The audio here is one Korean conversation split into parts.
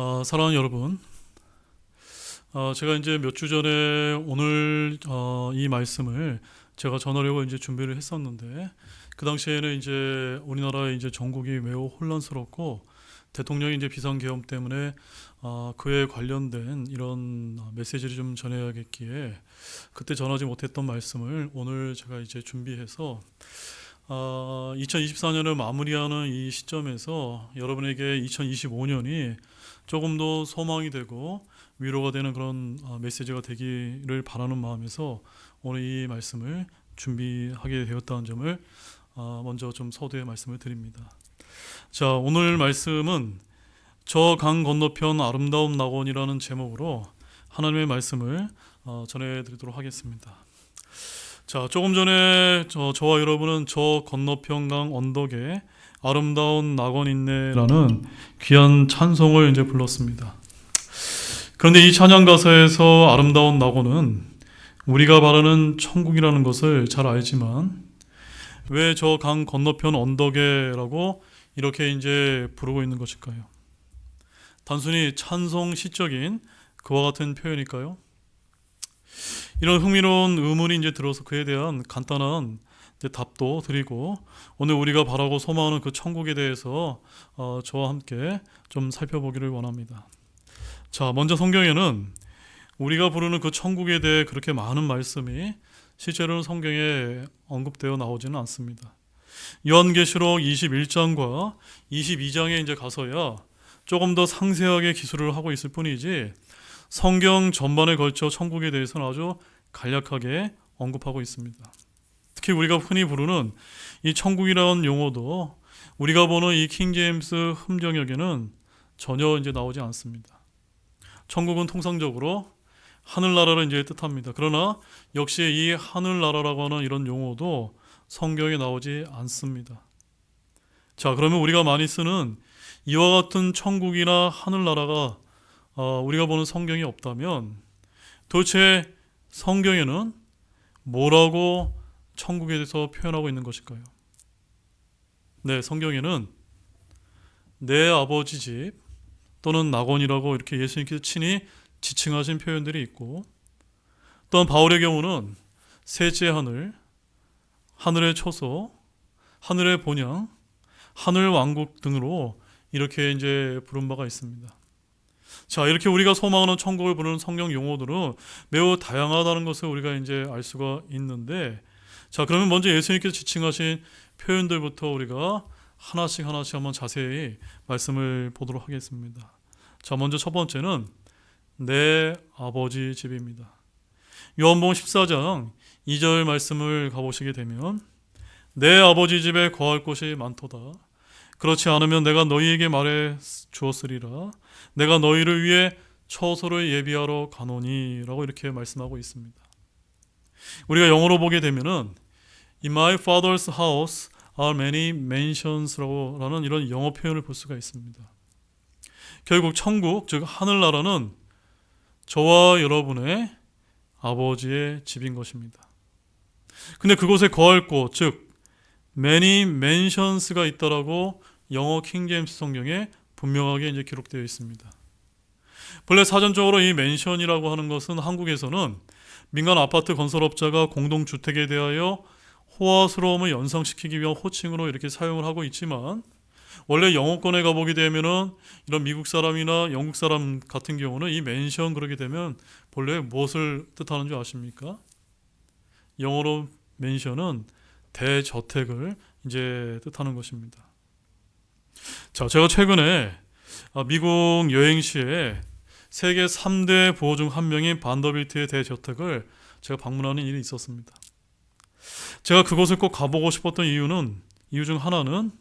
어, 사랑하는 여러분, 어, 제가 이제 몇 주 전에 오늘 어, 이 말씀을 제가 전하려고 이제 준비를 했었는데 그 당시에는 이제 우리나라의 이제 전국이 매우 혼란스럽고 대통령이 이제 비상계엄 때문에 어, 그에 관련된 이런 메시지를 좀 전해야겠기에 그때 전하지 못했던 말씀을 오늘 제가 이제 준비해서 어, 2024년을 마무리하는 이 시점에서 여러분에게 2025년이 조금 더 소망이 되고 위로가 되는 그런 어, 메시지가 되기를 바라는 마음에서 오늘 이 말씀을 준비하게 되었다는 점을 어, 먼저 좀 서두에 말씀을 드립니다. 자, 오늘 말씀은 저 강 건너편 아름다운 낙원이라는 제목으로 하나님의 말씀을 어, 전해드리도록 하겠습니다. 자, 조금 전에 저, 저와 여러분은 저 건너편 강 언덕에 아름다운 낙원 있네라는 귀한 찬송을 이제 불렀습니다. 그런데 이 찬양 가사에서 아름다운 낙원은 우리가 바라는 천국이라는 것을 잘 알지만 왜 저 강 건너편 언덕에라고 이렇게 이제 부르고 있는 것일까요? 단순히 찬송 시적인 그와 같은 표현일까요? 이런 흥미로운 의문이 이제 들어서 그에 대한 간단한 답도 드리고 오늘 우리가 바라고 소망하는 그 천국에 대해서 어, 저와 함께 좀 살펴보기를 원합니다. 자, 먼저 성경에는 우리가 부르는 그 천국에 대해 그렇게 많은 말씀이 실제로는 성경에 언급되어 나오지는 않습니다. 요한계시록 21장과 22장에 이제 가서야 조금 더 상세하게 기술을 하고 있을 뿐이지 성경 전반에 걸쳐 천국에 대해서는 아주 간략하게 언급하고 있습니다. 특히 우리가 흔히 부르는 이 천국이라는 용어도 우리가 보는 이 킹제임스 흠정역에는 전혀 이제 나오지 않습니다. 천국은 통상적으로 하늘나라를 이제 뜻합니다. 그러나 역시 이 하늘나라라고 하는 이런 용어도 성경에 나오지 않습니다. 자, 그러면 우리가 많이 쓰는 이와 같은 천국이나 하늘나라가 어, 우리가 보는 성경이 없다면 도대체 성경에는 뭐라고 천국에 대해서 표현하고 있는 것일까요? 네, 성경에는 내 아버지 집 또는 낙원이라고 이렇게 예수님께서 친히 지칭하신 표현들이 있고 또한 바울의 경우는 셋째 하늘, 하늘의 초소, 하늘의 본향, 하늘 왕국 등으로 이렇게 이제 부른 바가 있습니다. 자, 이렇게 우리가 소망하는 천국을 부르는 성경 용어들은 매우 다양하다는 것을 우리가 이제 알 수가 있는데 자, 그러면 먼저 예수님께서 지칭하신 표현들부터 우리가 하나씩 하나씩 한번 자세히 말씀을 보도록 하겠습니다. 자, 먼저 첫 번째는 내 아버지 집입니다. 요한복음 14장 2절 말씀을 가보시게 되면 내 아버지 집에 거할 곳이 많도다. 그렇지 않으면 내가 너희에게 말해 주었으리라. 내가 너희를 위해 처소를 예비하러 가노니라고 이렇게 말씀하고 있습니다. 우리가 영어로 보게 되면은 In my father's house are many mansions라는 이런 영어 표현을 볼 수가 있습니다. 결국 천국 즉 하늘나라는 저와 여러분의 아버지의 집인 것입니다. 근데 그곳에 거할 곳, 즉 many mansions가 있다라고 영어 킹제임스 성경에 분명하게 이제 기록되어 있습니다. 본래 사전적으로 이 맨션이라고 하는 것은 한국에서는 민간 아파트 건설업자가 공동 주택에 대하여 호화스러움을 연상시키기 위한 호칭으로 이렇게 사용을 하고 있지만 원래 영어권에 가보게 되면은 이런 미국 사람이나 영국 사람 같은 경우는 이 맨션 그러게 되면 본래 무엇을 뜻하는 줄 아십니까? 영어로 맨션은 대저택을 이제 뜻하는 것입니다. 자, 제가 최근에 아, 미국 여행 시에 세계 3대 보호 중 한 명인 반더빌트의 대저택을 제가 방문하는 일이 있었습니다. 제가 그곳을 꼭 가보고 싶었던 이유는 이유 중 하나는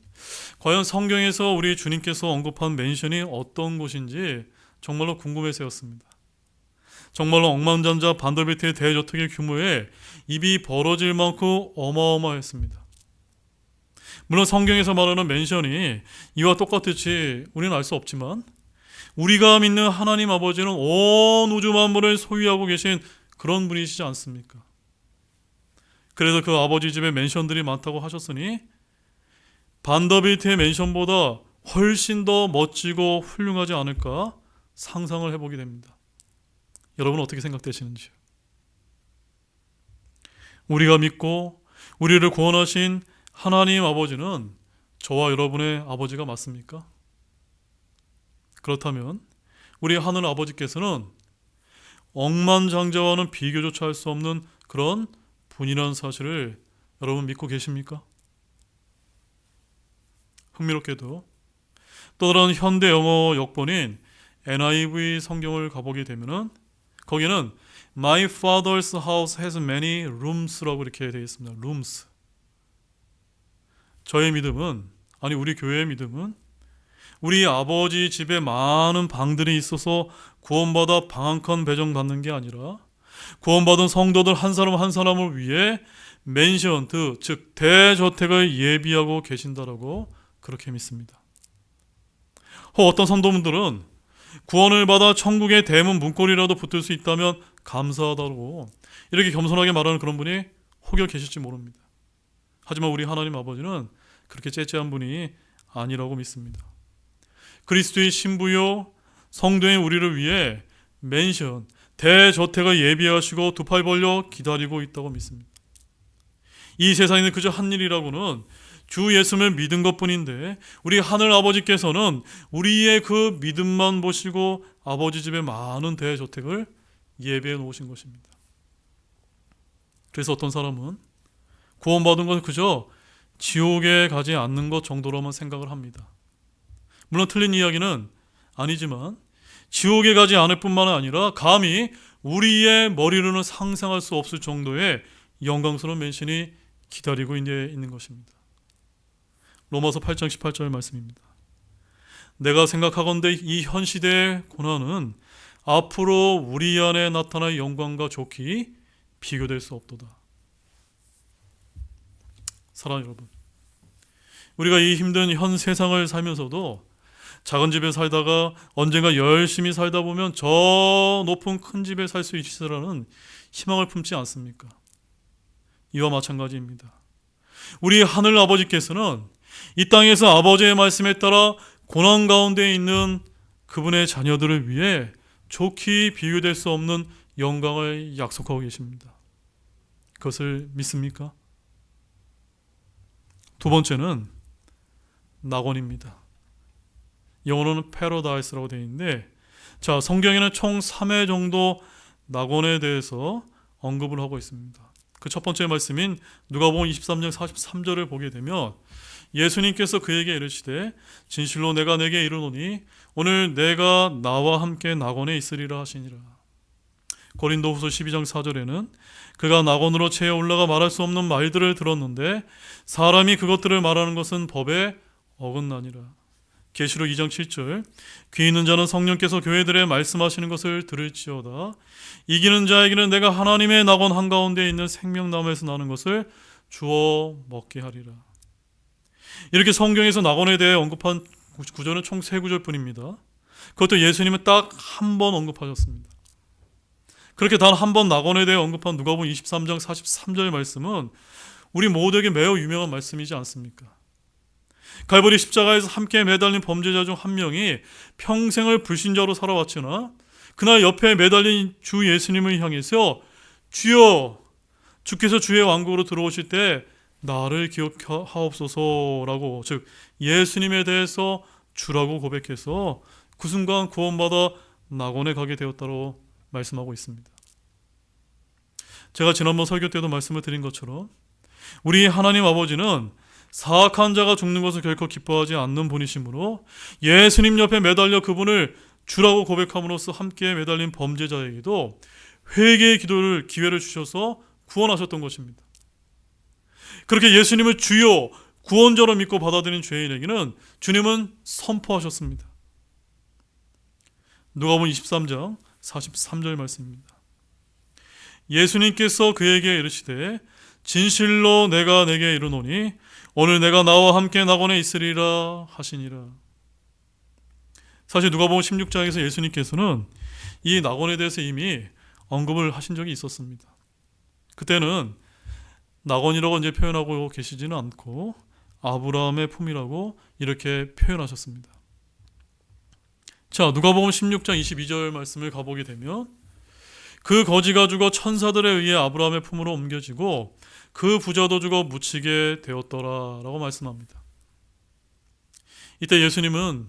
과연 성경에서 우리 주님께서 언급한 맨션이 어떤 곳인지 정말로 궁금해서였습니다. 정말로 억만장자 반더빌트의 대저택의 규모에 입이 벌어질 만큼 어마어마했습니다. 물론 성경에서 말하는 맨션이 이와 똑같을지 우리는 알 수 없지만 우리가 믿는 하나님 아버지는 온 우주 만물을 소유하고 계신 그런 분이시지 않습니까? 그래서 그 아버지 집에 맨션들이 많다고 하셨으니 반더빌트의 맨션보다 훨씬 더 멋지고 훌륭하지 않을까 상상을 해보게 됩니다. 여러분 어떻게 생각되시는지요? 우리가 믿고 우리를 구원하신 하나님 아버지는 저와 여러분의 아버지가 맞습니까? 그렇다면 우리 하늘 아버지께서는 억만장자와는 비교조차 할 수 없는 그런 분이라는 사실을 여러분 믿고 계십니까? 흥미롭게도 또 다른 현대 영어 역본인 NIV 성경을 가보게 되면은 거기는 My father's house has many rooms라고 이렇게 되어 있습니다. rooms. 저의 믿음은 아니 우리 교회의 믿음은 우리 아버지 집에 많은 방들이 있어서 구원받아 방 한 칸 배정받는 게 아니라 구원받은 성도들 한 사람 한 사람을 위해 맨션트 즉 대저택을 예비하고 계신다라고 그렇게 믿습니다. 혹 어떤 성도분들은 구원을 받아 천국의 대문 문고리라도 붙을 수 있다면 감사하다고 이렇게 겸손하게 말하는 그런 분이 혹여 계실지 모릅니다. 하지만 우리 하나님 아버지는 그렇게 째째한 분이 아니라고 믿습니다. 그리스도의 신부요 성도인 우리를 위해 맨션 대저택을 예비하시고 두 팔 벌려 기다리고 있다고 믿습니다. 이 세상에는 그저 한 일이라고는 주 예수를 믿은 것 뿐인데 우리 하늘 아버지께서는 우리의 그 믿음만 보시고 아버지 집에 많은 대저택을 예배해 놓으신 것입니다. 그래서 어떤 사람은 구원받은 건 그저 지옥에 가지 않는 것 정도로만 생각을 합니다. 물론 틀린 이야기는 아니지만 지옥에 가지 않을 뿐만 아니라 감히 우리의 머리로는 상상할 수 없을 정도의 영광스러운 맨신이 기다리고 있는 것입니다. 로마서 8장 18절 말씀입니다. 내가 생각하건대 이 현 시대의 고난은 앞으로 우리 안에 나타날 영광과 좋기 비교될 수 없도다. 사랑 여러분, 우리가 이 힘든 현 세상을 살면서도 작은 집에 살다가 언젠가 열심히 살다 보면 저 높은 큰 집에 살 수 있으라는 희망을 품지 않습니까? 이와 마찬가지입니다. 우리 하늘 아버지께서는 이 땅에서 아버지의 말씀에 따라 고난 가운데 있는 그분의 자녀들을 위해 좋게 비교될 수 없는 영광을 약속하고 계십니다. 그것을 믿습니까? 두 번째는 낙원입니다. 영어로는 패러다이스라고 되어 있는데 자 성경에는 총 3회 정도 낙원에 대해서 언급을 하고 있습니다. 그 첫 번째 말씀인 누가복음 23장 43절을 보게 되면 예수님께서 그에게 이르시되 진실로 내가 내게 이르노니 오늘 내가 나와 함께 낙원에 있으리라 하시니라. 고린도후서 12장 4절에는 그가 낙원으로 채에 올라가 말할 수 없는 말들을 들었는데 사람이 그것들을 말하는 것은 법에 어긋나니라. 계시록 2장 7절 귀 있는 자는 성령께서 교회들에 말씀하시는 것을 들을지어다 이기는 자에게는 내가 하나님의 낙원 한가운데 있는 생명나무에서 나는 것을 주어 먹게 하리라 이렇게 성경에서 낙원에 대해 언급한 구절은 총 세 구절뿐입니다 그것도 예수님은 딱 한 번 언급하셨습니다 그렇게 단 한 번 낙원에 대해 언급한 누가복음 23장 43절 말씀은 우리 모두에게 매우 유명한 말씀이지 않습니까? 갈보리 십자가에서 함께 매달린 범죄자 중 한 명이 평생을 불신자로 살아왔으나 그날 옆에 매달린 주 예수님을 향해서 주여 주께서 주의 왕국으로 들어오실 때 나를 기억하옵소서라고 즉 예수님에 대해서 주라고 고백해서 그 순간 구원받아 낙원에 가게 되었다고 말씀하고 있습니다. 제가 지난번 설교 때도 말씀을 드린 것처럼 우리 하나님 아버지는 사악한 자가 죽는 것을 결코 기뻐하지 않는 분이시므로 예수님 옆에 매달려 그분을 주라고 고백함으로써 함께 매달린 범죄자에게도 회개의 기도를 기회를 주셔서 구원하셨던 것입니다. 그렇게 예수님을 주요 구원자로 믿고 받아들인 죄인에게는 주님은 선포하셨습니다. 누가복음 23장 43절 말씀입니다. 예수님께서 그에게 이르시되 진실로 내가 내게 이르노니 오늘 내가 나와 함께 낙원에 있으리라 하시니라. 사실 누가복음 16장에서 예수님께서는 이 낙원에 대해서 이미 언급을 하신 적이 있었습니다. 그때는 낙원이라고 이제 표현하고 계시지는 않고 아브라함의 품이라고 이렇게 표현하셨습니다. 자, 누가복음 16장 22절 말씀을 가보게 되면 그 거지가 죽어 천사들에 의해 아브라함의 품으로 옮겨지고 그 부자도 죽어 묻히게 되었더라라고 말씀합니다. 이때 예수님은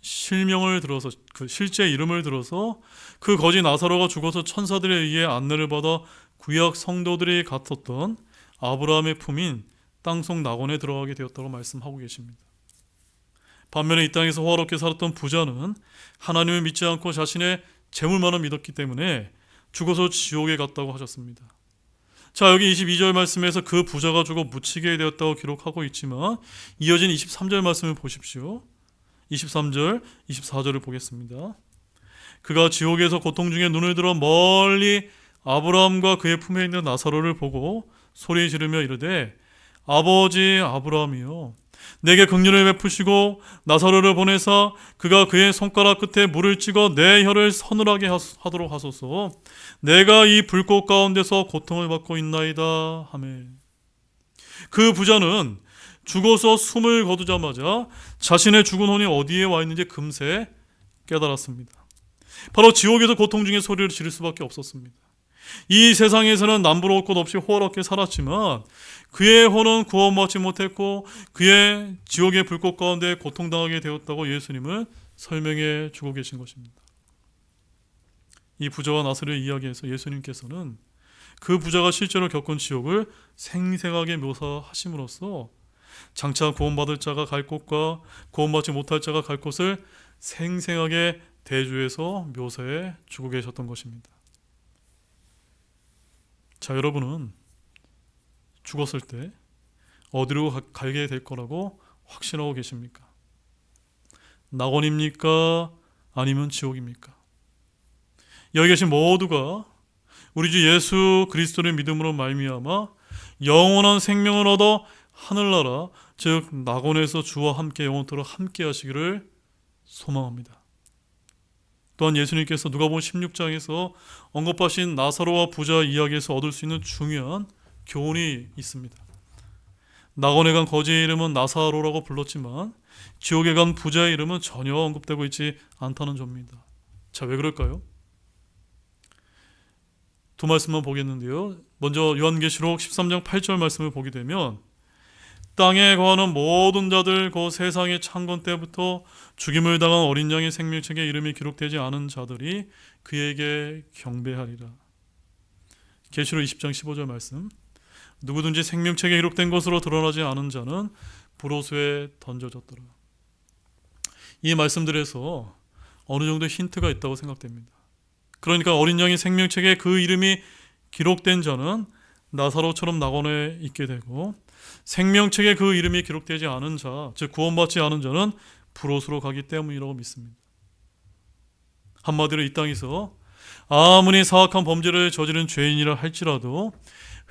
실명을 들어서 그 실제 이름을 들어서 그 거지 나사로가 죽어서 천사들에 의해 안내를 받아 구약 성도들이 갔었던 아브라함의 품인 땅속 낙원에 들어가게 되었다고 말씀하고 계십니다. 반면에 이 땅에서 호화롭게 살았던 부자는 하나님을 믿지 않고 자신의 재물만을 믿었기 때문에 죽어서 지옥에 갔다고 하셨습니다. 자, 여기 22절 말씀에서 그 부자가 죽어 묻히게 되었다고 기록하고 있지만 이어진 23절 말씀을 보십시오. 23절, 24절을 보겠습니다. 그가 지옥에서 고통 중에 눈을 들어 멀리 아브라함과 그의 품에 있는 나사로를 보고 소리 지르며 이르되 아버지 아브라함이요 내게 긍휼을 베푸시고 나사로를 보내사 그가 그의 손가락 끝에 물을 찍어 내 혀를 서늘하게 하- 하도록 하소서 내가 이 불꽃 가운데서 고통을 받고 있나이다 하매 그 부자는 죽어서 숨을 거두자마자 자신의 죽은 혼이 어디에 와 있는지 금세 깨달았습니다. 바로 지옥에서 고통 중에 소리를 지를 수밖에 없었습니다. 이 세상에서는 남부러울 것 없이 호화롭게 살았지만 그의 혼은 구원받지 못했고 그의 지옥의 불꽃 가운데 고통당하게 되었다고 예수님은 설명해 주고 계신 것입니다. 이 부자와 나사로의 이야기에서 예수님께서는 그 부자가 실제로 겪은 지옥을 생생하게 묘사하심으로써 장차 구원받을 자가 갈 곳과 구원받지 못할 자가 갈 곳을 생생하게 대주에서 묘사해 주고 계셨던 것입니다. 자, 여러분은 죽었을 때 어디로 가, 가게 될 거라고 확신하고 계십니까? 낙원입니까? 아니면 지옥입니까? 여기 계신 모두가 우리 주 예수 그리스도를 믿음으로 말미암아 영원한 생명을 얻어 하늘나라 즉 낙원에서 주와 함께 영원토록 함께 하시기를 소망합니다. 또한 예수님께서 누가복음 16장에서 언급하신 나사로와 부자 이야기에서 얻을 수 있는 중요한 교훈이 있습니다. 낙원에 간 거지의 이름은 나사로라고 불렀지만 지옥에 간 부자의 이름은 전혀 언급되고 있지 않다는 점입니다. 자, 왜 그럴까요? 두 말씀만 보겠는데요. 먼저 요한계시록 13장 8절 말씀을 보게 되면 땅에 거하는 모든 자들 그 세상의 창건 때부터 죽임을 당한 어린 양의 생명책에 이름이 기록되지 않은 자들이 그에게 경배하리라. 계시록 20장 15절 말씀. 누구든지 생명책에 기록된 것으로 드러나지 않은 자는 불호수에 던져졌더라. 이 말씀들에서 어느 정도 힌트가 있다고 생각됩니다. 그러니까 어린 양의 생명책에 그 이름이 기록된 자는 나사로처럼 낙원에 있게 되고 생명책에 그 이름이 기록되지 않은 자, 즉 구원받지 않은 자는 불옷으로 가기 때문이라고 믿습니다. 한마디로 이 땅에서 아무리 사악한 범죄를 저지른 죄인이라 할지라도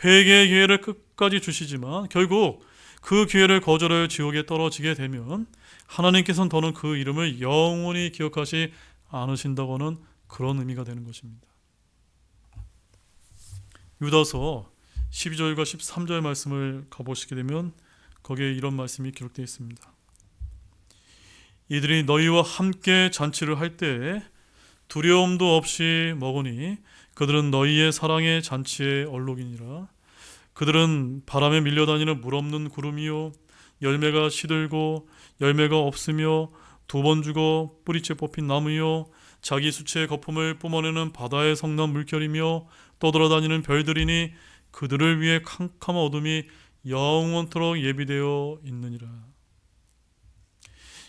회개의 기회를 끝까지 주시지만 결국 그 기회를 거절하여 지옥에 떨어지게 되면 하나님께서는 더는 그 이름을 영원히 기억하시 않으신다고는 그런 의미가 되는 것입니다. 유다서 12절과 13절 말씀을 가보시게 되면 거기에 이런 말씀이 기록되어 있습니다. 이들이 너희와 함께 잔치를 할 때에 두려움도 없이 먹으니 그들은 너희의 사랑의 잔치의 얼룩이니라. 그들은 바람에 밀려다니는 물 없는 구름이요 열매가 시들고 열매가 없으며 두 번 죽어 뿌리째 뽑힌 나무요 자기 수치의 거품을 뿜어내는 바다의 성난 물결이며 떠돌아다니는 별들이니 그들을 위해 캄캄한 어둠이 영원토록 예비되어 있느니라.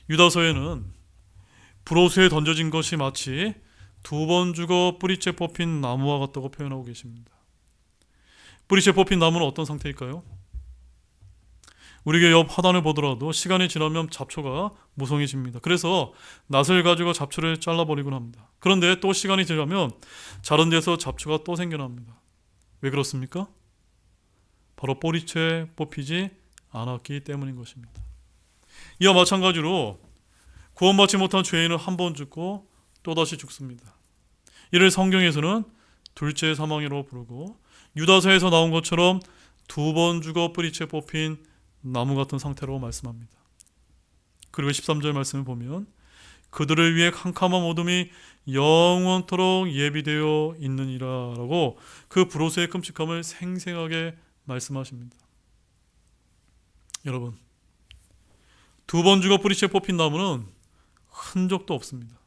유다서에는 브로스에 던져진 것이 마치 두 번 죽어 뿌리째 뽑힌 나무와 같다고 표현하고 계십니다. 뿌리째 뽑힌 나무는 어떤 상태일까요? 우리에게 옆 화단을 보더라도 시간이 지나면 잡초가 무성해집니다. 그래서 낫을 가지고 잡초를 잘라버리곤 합니다. 그런데 또 시간이 지나면 자른 데서 잡초가 또 생겨납니다. 왜 그렇습니까? 바로 뿌리채 뽑히지 않았기 때문인 것입니다. 이와 마찬가지로 구원받지 못한 죄인은 한 번 죽고 또다시 죽습니다. 이를 성경에서는 둘째 사망이라고 부르고 유다서에서 나온 것처럼 두 번 죽어 뿌리채 뽑힌 나무 같은 상태로 말씀합니다. 그리고 13절 말씀을 보면 그들을 위해 캄캄한 어둠이 영원토록 예비되어 있느니라라고 그 브로스의 끔찍함을 생생하게 말씀하십니다. 여러분, 두 번 죽어 뿌리채 뽑힌 나무는 흔적도 없습니다.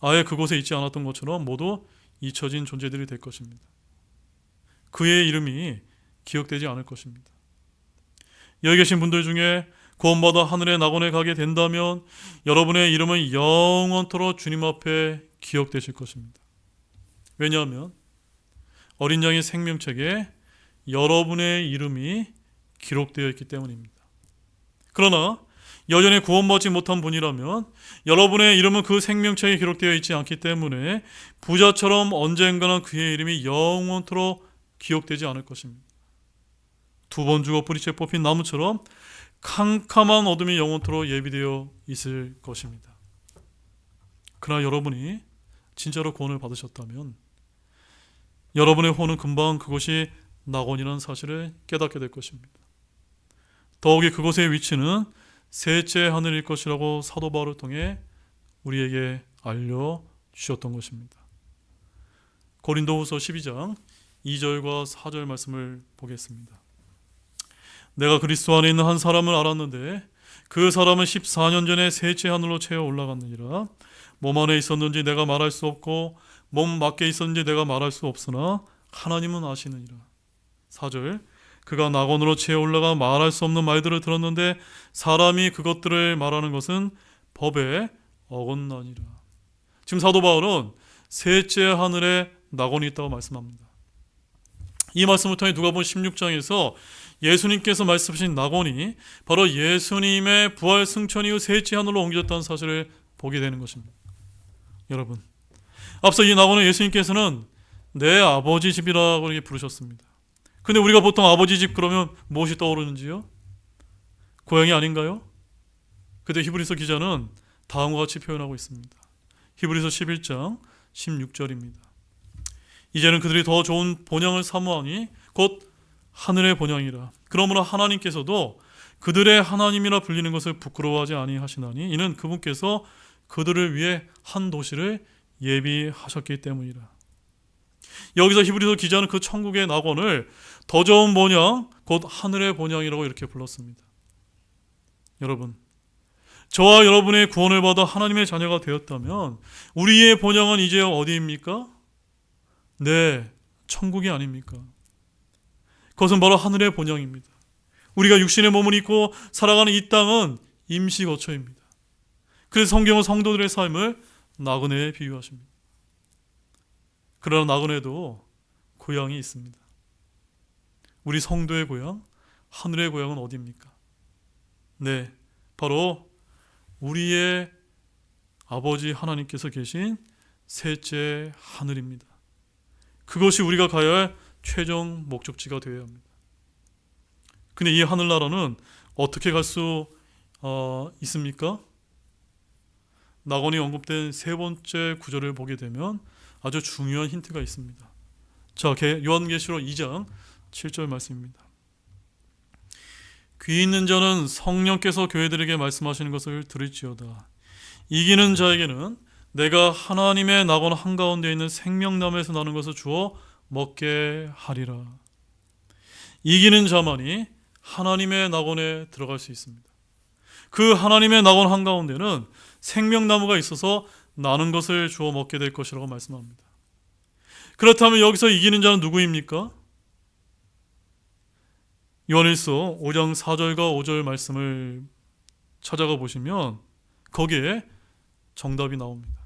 아예 그곳에 있지 않았던 것처럼 모두 잊혀진 존재들이 될 것입니다. 그의 이름이 기억되지 않을 것입니다. 여기 계신 분들 중에 구원받아 하늘의 낙원에 가게 된다면 여러분의 이름은 영원토록 주님 앞에 기억되실 것입니다. 왜냐하면 어린 양의 생명책에 여러분의 이름이 기록되어 있기 때문입니다. 그러나 여전히 구원받지 못한 분이라면 여러분의 이름은 그 생명책에 기록되어 있지 않기 때문에 부자처럼 언젠가는 그의 이름이 영원토록 기억되지 않을 것입니다. 두번 죽어 뿌리채 뽑힌 나무처럼 캄캄한 어둠이 영원토록 예비되어 있을 것입니다. 그러나 여러분이 진짜로 구원을 받으셨다면 여러분의 혼은 금방 그것이 낙원이라는 사실을 깨닫게 될 것입니다. 더욱이 그곳의 위치는 셋째 하늘일 것이라고 사도 바울을 통해 우리에게 알려 주셨던 것입니다. 고린도후서 12장 2절과 4절 말씀을 보겠습니다. 내가 그리스도 안에 있는 한 사람을 알았는데 그 사람은 14년 전에 셋째 하늘로 채어 올라갔느니라 몸 안에 있었는지 내가 말할 수 없고 몸 밖에 있었는지 내가 말할 수 없으나 하나님은 아시느니라. 4절 그가 낙원으로 채어 올라가 말할 수 없는 말들을 들었는데 사람이 그것들을 말하는 것은 법에 어긋나니라. 지금 사도 바울은 셋째 하늘에 낙원이 있다고 말씀합니다. 이 말씀을 통해 누가복음 16장에서 예수님께서 말씀하신 낙원이 바로 예수님의 부활 승천 이후 셋째 하늘로 옮겨졌다는 사실을 보게 되는 것입니다. 여러분, 앞서 이 낙원은 예수님께서는 내 아버지 집이라고 이렇게 부르셨습니다. 근데 우리가 보통 아버지 집 그러면 무엇이 떠오르는지요? 고향이 아닌가요? 그때 히브리서 기자는 다음과 같이 표현하고 있습니다. 히브리서 11장 16절입니다. 이제는 그들이 더 좋은 본향을 사모하니 곧 하늘의 본향이라. 그러므로 하나님께서도 그들의 하나님이라 불리는 것을 부끄러워하지 아니하시나니 이는 그분께서 그들을 위해 한 도시를 예비하셨기 때문이라. 여기서 히브리서 기자는 그 천국의 낙원을 더 좋은 본향, 곧 하늘의 본향이라고 이렇게 불렀습니다. 여러분, 저와 여러분의 구원을 받아 하나님의 자녀가 되었다면 우리의 본향은 이제 어디입니까? 네, 천국이 아닙니까? 그것은 바로 하늘의 본향입니다. 우리가 육신의 몸을 입고 살아가는 이 땅은 임시 거처입니다. 그래서 성경은 성도들의 삶을 나그네에 비유하십니다. 그러나 나그네도 고향이 있습니다. 우리 성도의 고향, 하늘의 고향은 어디입니까? 네, 바로 우리의 아버지 하나님께서 계신 셋째 하늘입니다. 그것이 우리가 가야 할 최종 목적지가 되어야 합니다. 근데 이 하늘나라는 어떻게 갈수 어, 있습니까? 낙원이 언급된 세 번째 구절을 보게 되면 아주 중요한 힌트가 있습니다. 자, 요한계시록 2장 7절 말씀입니다. 귀 있는 자는 성령께서 교회들에게 말씀하시는 것을 들을지어다. 이기는 자에게는 내가 하나님의 낙원 한가운데 있는 생명나무에서 나는 것을 주어 먹게 하리라. 이기는 자만이 하나님의 낙원에 들어갈 수 있습니다. 그 하나님의 낙원 한가운데는 생명나무가 있어서 나는 것을 주어 먹게 될 것이라고 말씀합니다. 그렇다면 여기서 이기는 자는 누구입니까? 요한일서 5장 4절과 5절 말씀을 찾아가 보시면 거기에 정답이 나옵니다.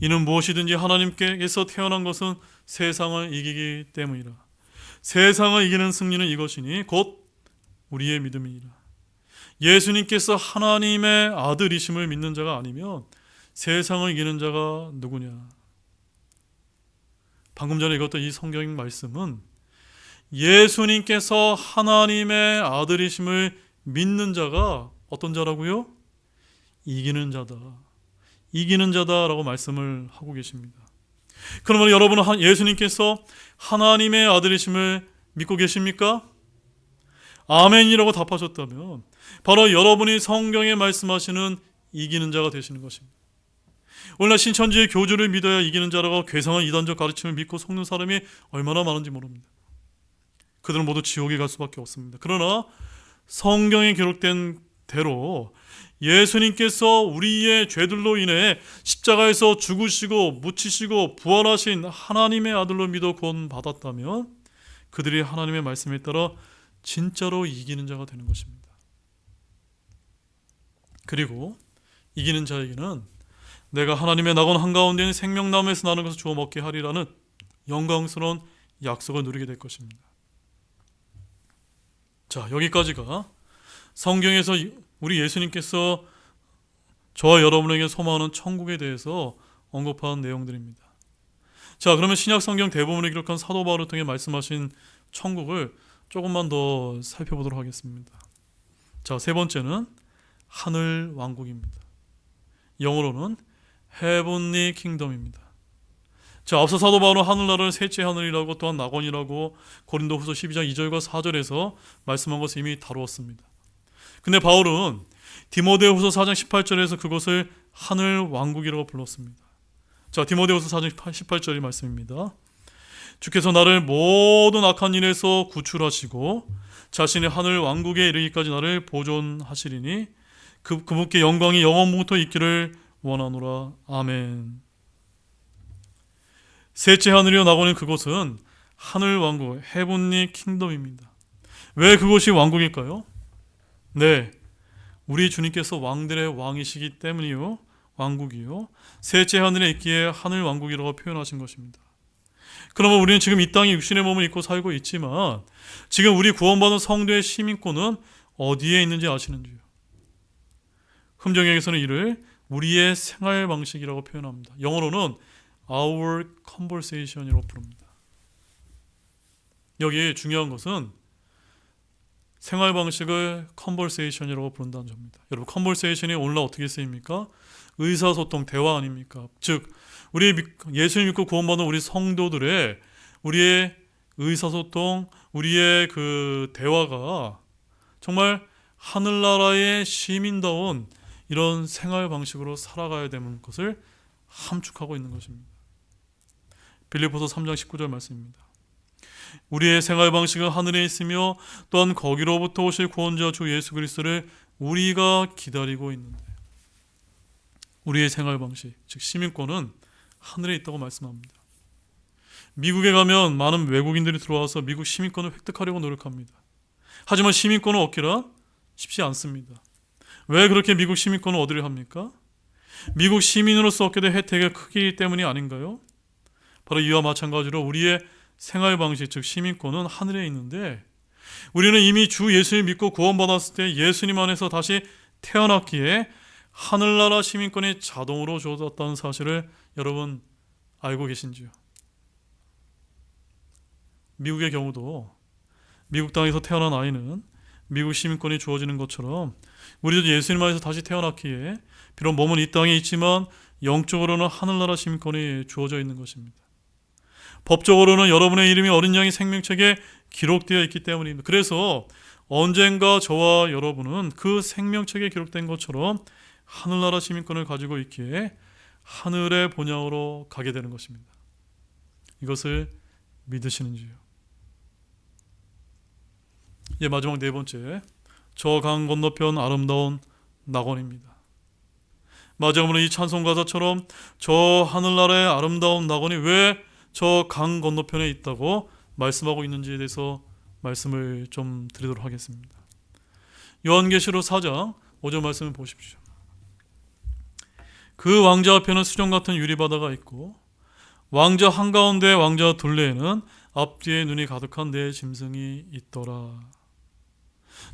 이는 무엇이든지 하나님께서 태어난 것은 세상을 이기기 때문이라. 세상을 이기는 승리는 이것이니 곧 우리의 믿음이니라. 예수님께서 하나님의 아들이심을 믿는 자가 아니면 세상을 이기는 자가 누구냐? 방금 전에 읽었던 이 성경 말씀은 예수님께서 하나님의 아들이심을 믿는 자가 어떤 자라고요? 이기는 자다. 이기는 자다라고 말씀을 하고 계십니다. 그러면 여러분은 예수님께서 하나님의 아들이심을 믿고 계십니까? 아멘이라고 답하셨다면 바로 여러분이 성경에 말씀하시는 이기는 자가 되시는 것입니다. 오늘날 신천지의 교주를 믿어야 이기는 자라고 괴상한 이단적 가르침을 믿고 속는 사람이 얼마나 많은지 모릅니다. 그들은 모두 지옥에 갈 수밖에 없습니다. 그러나 성경에 기록된 대로 예수님께서 우리의 죄들로 인해 십자가에서 죽으시고 묻히시고 부활하신 하나님의 아들로 믿어 구원 받았다면 그들이 하나님의 말씀에 따라 진짜로 이기는 자가 되는 것입니다. 그리고 이기는 자에게는 내가 하나님의 낙원 한가운데 있는 생명나무에서 나는 것을 주워 먹게 하리라는 영광스러운 약속을 누리게 될 것입니다. 자, 여기까지가 성경에서 우리 예수님께서 저와 여러분에게 소망하는 천국에 대해서 언급한 내용들입니다. 자, 그러면 신약 성경 대부분을 기록한 사도 바울을 통해 말씀하신 천국을 조금만 더 살펴보도록 하겠습니다. 자, 세 번째는 하늘 왕국입니다. 영어로는 헤븐리 킹덤입니다. 자, 앞서 사도 바울은 하늘나라를 셋째 하늘이라고 또한 낙원이라고 고린도후서 12장 2절과 4절에서 말씀한 것을 이미 다루었습니다. 근데 바울은 디모데후서 4장 18절에서 그것을 하늘 왕국이라고 불렀습니다. 자, 디모데후서 4장 18절의 말씀입니다. 주께서 나를 모든 악한 일에서 구출하시고 자신의 하늘 왕국에 이르기까지 나를 보존하시리니 그 그분께 영광이 영원부터 있기를 원하노라. 아멘. 셋째 하늘이여 나고는 그곳은 하늘 왕국 헤븐리 킹덤입니다. 왜 그곳이 왕국일까요? 네. 우리 주님께서 왕들의 왕이시기 때문이요. 왕국이요. 셋째 하늘에 있기에 하늘 왕국이라고 표현하신 것입니다. 그러면 우리는 지금 이 땅에 육신의 몸을 입고 살고 있지만 지금 우리 구원받은 성도의 시민권은 어디에 있는지 아시는지요? 흠정역에서는 이를 우리의 생활 방식이라고 표현합니다. 영어로는 our conversation이라고 부릅니다. 여기 중요한 것은 생활 방식을 conversation이라고 부른다는 점입니다. 여러분 conversation이 오늘날 어떻게 쓰입니까? 의사소통, 대화 아닙니까? 즉 우리 예수님 믿고 구원받은 우리 성도들의 우리의 의사소통, 우리의 그 대화가 정말 하늘나라의 시민다운 이런 생활 방식으로 살아가야 되는 것을 함축하고 있는 것입니다. 빌립보서 3장 19절 말씀입니다. 우리의 생활 방식은 하늘에 있으며 또한 거기로부터 오실 구원자 주 예수 그리스도를 우리가 기다리고 있는데 우리의 생활 방식 즉 시민권은 하늘에 있다고 말씀합니다. 미국에 가면 많은 외국인들이 들어와서 미국 시민권을 획득하려고 노력합니다. 하지만 시민권을 얻기라 쉽지 않습니다. 왜 그렇게 미국 시민권을 얻으려 합니까? 미국 시민으로서 얻게 된 혜택의 크기 때문이 아닌가요? 바로 이와 마찬가지로 우리의 생활 방식 즉 시민권은 하늘에 있는데 우리는 이미 주 예수를 믿고 구원받았을 때 예수님 안에서 다시 태어났기에 하늘나라 시민권이 자동으로 주어졌다는 사실을 여러분 알고 계신지요? 미국의 경우도 미국 땅에서 태어난 아이는 미국 시민권이 주어지는 것처럼 우리도 예수님 안에서 다시 태어났기에 비록 몸은 이 땅에 있지만 영적으로는 하늘나라 시민권이 주어져 있는 것입니다. 법적으로는 여러분의 이름이 어린 양의 생명책에 기록되어 있기 때문입니다. 그래서 언젠가 저와 여러분은 그 생명책에 기록된 것처럼 하늘나라 시민권을 가지고 있기에 하늘의 본향으로 가게 되는 것입니다. 이것을 믿으시는지요? 예, 마지막 네 번째. 저 강 건너편 아름다운 낙원입니다. 마지막으로 이 찬송 가사처럼 저 하늘나라의 아름다운 낙원이 왜 저 강 건너편에 있다고 말씀하고 있는지에 대해서 말씀을 좀 드리도록 하겠습니다. 요한계시록 4장 5절 말씀을 보십시오. 그 왕자 앞에는 수정 같은 유리바다가 있고 왕자 한가운데 왕자 둘레에는 앞뒤에 눈이 가득한 내 짐승이 있더라.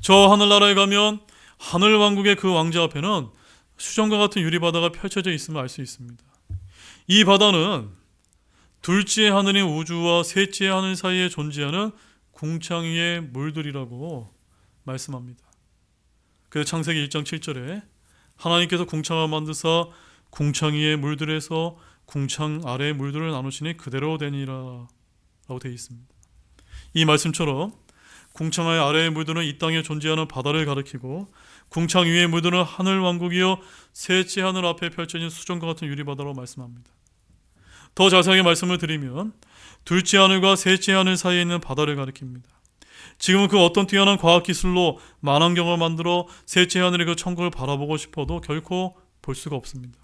저 하늘나라에 가면 하늘 왕국의 그 왕자 앞에는 수정과 같은 유리바다가 펼쳐져 있음을 알 수 있습니다. 이 바다는 둘째 하늘인 우주와 셋째 하늘 사이에 존재하는 궁창 위의 물들이라고 말씀합니다. 그래서 창세기 1장 7절에 하나님께서 궁창을 만드사 궁창 위의 물들에서 궁창 아래의 물들을 나누시니 그대로 되니라 라고 되어 있습니다. 이 말씀처럼 궁창의 아래에 물드는 이 땅에 존재하는 바다를 가리키고 궁창 위에 물드는 하늘 왕국이요 셋째 하늘 앞에 펼쳐진 수정과 같은 유리바다로 말씀합니다. 더 자세하게 말씀을 드리면 둘째 하늘과 셋째 하늘 사이에 있는 바다를 가리킵니다. 지금은 그 어떤 뛰어난 과학 기술로 만환경을 만들어 셋째 하늘의 그 천국을 바라보고 싶어도 결코 볼 수가 없습니다.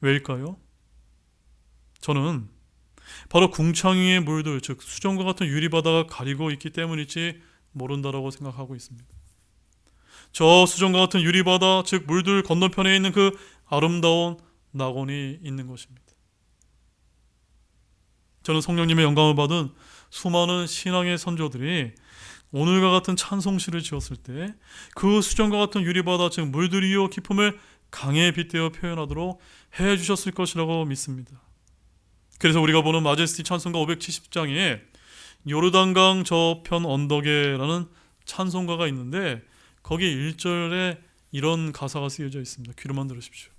왜일까요? 저는 바로 궁창 위의 물들, 즉 수정과 같은 유리바다가 가리고 있기 때문일지 모른다라고 생각하고 있습니다. 저 수정과 같은 유리바다, 즉 물들 건너편에 있는 그 아름다운 낙원이 있는 것입니다. 저는 성령님의 영감을 받은 수많은 신앙의 선조들이 오늘과 같은 찬송시를 지었을 때 그 수정과 같은 유리바다 즉 물들이요 기품을 강에 빗대어 표현하도록 해 주셨을 것이라고 믿습니다. 그래서 우리가 보는 마제스티 찬송가 570장에 요르단강 저편 언덕에라는 찬송가가 있는데 거기 1절에 이런 가사가 쓰여져 있습니다. 귀로만 들으십시오.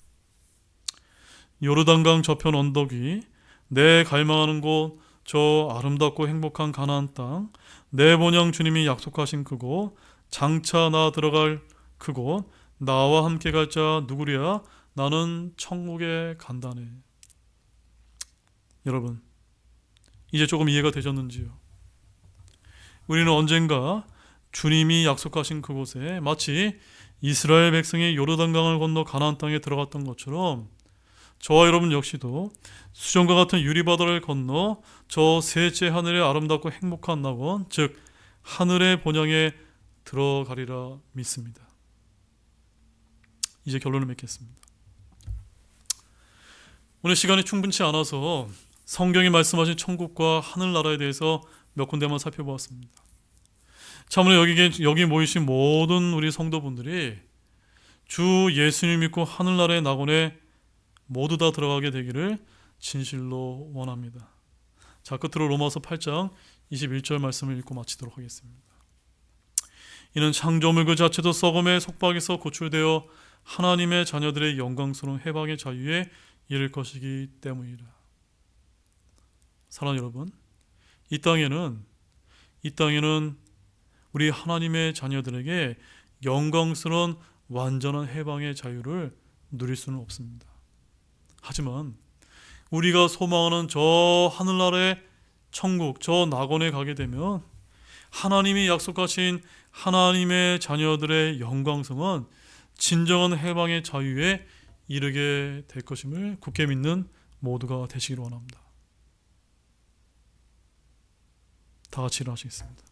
요르단강 저편 언덕이 내 갈망하는 곳, 저 아름답고 행복한 가나안 땅, 내 본영 주님이 약속하신 그곳, 장차 나 들어갈 그곳, 나와 함께 갈 자 누구랴? 나는 천국에 간다네. 여러분, 이제 조금 이해가 되셨는지요? 우리는 언젠가 주님이 약속하신 그곳에 마치 이스라엘 백성이 요르단강을 건너 가나안 땅에 들어갔던 것처럼 저와 여러분 역시도 수정과 같은 유리바다를 건너 저 셋째 하늘의 아름답고 행복한 낙원, 즉 하늘의 본향에 들어가리라 믿습니다. 이제 결론을 맺겠습니다. 오늘 시간이 충분치 않아서 성경이 말씀하신 천국과 하늘나라에 대해서 몇 군데만 살펴보았습니다. 참으로 여기 여기 모이신 모든 우리 성도분들이 주 예수님 믿고 하늘나라의 낙원에 모두 다 들어가게 되기를 진실로 원합니다. 자, 끝으로 로마서 8장 21절 말씀을 읽고 마치도록 하겠습니다. 이는 창조물 그 자체도 썩음의 속박에서 고출되어 하나님의 자녀들의 영광스러운 해방의 자유에 이를 것이기 때문이라. 사랑하는 여러분, 이 땅에는 이 땅에는 우리 하나님의 자녀들에게 영광스러운 완전한 해방의 자유를 누릴 수는 없습니다. 하지만 우리가 소망하는 저 하늘나라의 천국, 저 낙원에 가게 되면 하나님이 약속하신 하나님의 자녀들의 영광성은 진정한 해방의 자유에 이르게 될 것임을 굳게 믿는 모두가 되시기를 원합니다. 다 같이 일어나시겠습니다.